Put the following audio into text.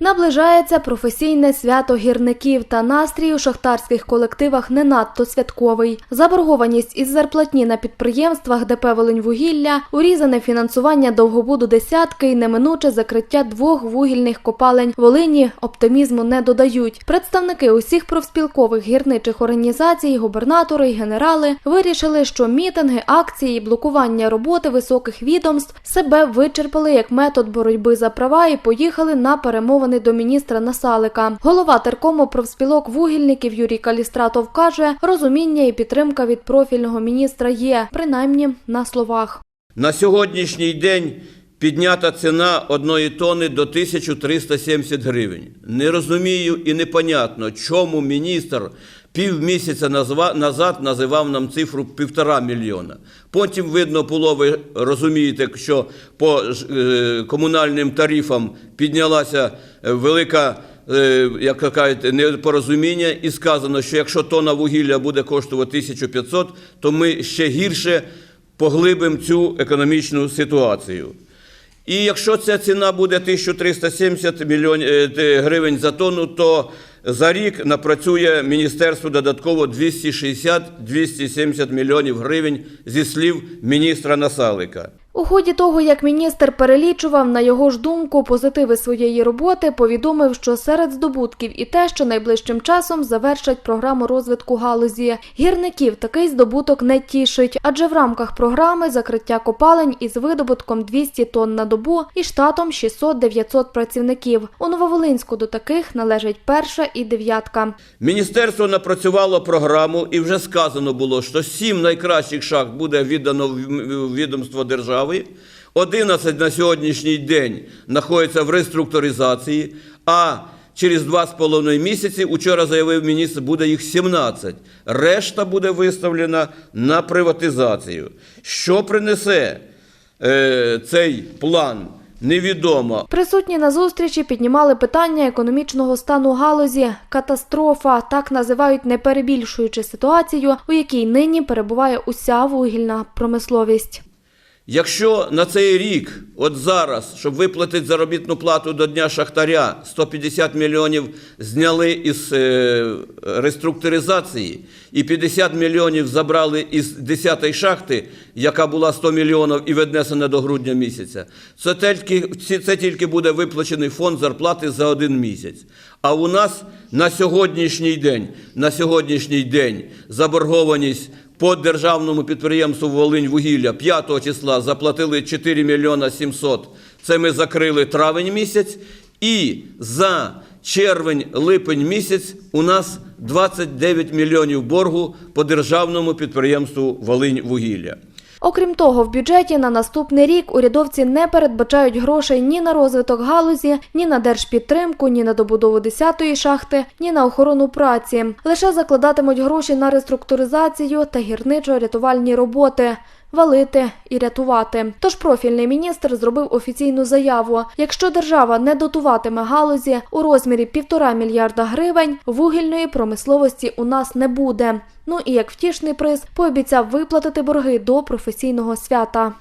Наближається професійне свято гірників та настрій у шахтарських колективах не надто святковий. Заборгованість із зарплатні на підприємствах ДП «Волиньвугілля», урізане фінансування довгобуду десятки і неминуче закриття двох вугільних копалень Волині оптимізму не додають. Представники усіх профспілкових гірничих організацій, губернатори й генерали вирішили, що мітинги, акції і блокування роботи високих відомств себе вичерпали як метод боротьби за права і поїхали на перемовини до міністра Насалика. Голова теркому профспілок вугільників Юрій Калістратов каже, розуміння і підтримка від профільного міністра є, принаймні на словах. На сьогоднішній день піднята ціна одної тони до 1370 гривень. Не розумію і непонятно, чому міністр півмісяця назад називав нам цифру півтора мільйона. Потім видно було, ви розумієте, що по е, комунальним тарифам піднялася е, велика е, як кажуть, непорозуміння, і сказано, що якщо тонна вугілля буде коштувати 1500, то ми ще гірше поглибимо цю економічну ситуацію. І якщо ця ціна буде 1370 мільйон е, гривень за тонну, то за рік напрацює міністерство додатково 260-270 мільйонів гривень зі слів міністра Насалика. У ході того, як міністр перелічував, на його ж думку, позитиви своєї роботи, повідомив, що серед здобутків і те, що найближчим часом завершать програму розвитку галузі. Гірників такий здобуток не тішить, адже в рамках програми закриття копалень із видобутком 200 тонн на добу і штатом 600-900 працівників. У Нововолинську до таких належать перша і дев'ятка. Міністерство напрацювало програму, і вже сказано було, що сім найкращих шахт буде віддано в відомство держави. 11 на сьогоднішній день знаходяться в реструктуризації, а через два з половиною місяці, учора заявив міністр, буде їх 17. Решта буде виставлена на приватизацію. Що принесе е, цей план? Невідомо. Присутні на зустрічі піднімали питання економічного стану галузі. Катастрофа так називають, не перебільшуючи ситуацію, у якій нині перебуває уся вугільна промисловість. Якщо на цей рік, от зараз, щоб виплатити заробітну плату до Дня Шахтаря, 150 мільйонів зняли із е, реструктуризації і 50 мільйонів забрали із 10-ї шахти, яка була 100 мільйонів і віднесена до грудня місяця, це тільки, це тільки буде виплачений фонд зарплати за один місяць. А у нас на сьогоднішній день, на сьогоднішній день заборгованість по державному підприємству Волинь вугілля 5 числа заплатили 4 мільйона 700. Це ми закрили травень місяць. І за червень-липень місяць у нас 29 мільйонів боргу по державному підприємству Волинь вугілля. Окрім того, в бюджеті на наступний рік урядовці не передбачають грошей ні на розвиток галузі, ні на держпідтримку, ні на добудову 10-ї шахти, ні на охорону праці. Лише закладатимуть гроші на реструктуризацію та гірничо-рятувальні роботи. Валити і рятувати. Тож профільний міністр зробив офіційну заяву: якщо держава не дотуватиме галузі у розмірі півтора мільярда гривень, вугільної промисловості у нас не буде. Ну і як втішний приз пообіцяв виплатити борги до професійного свята.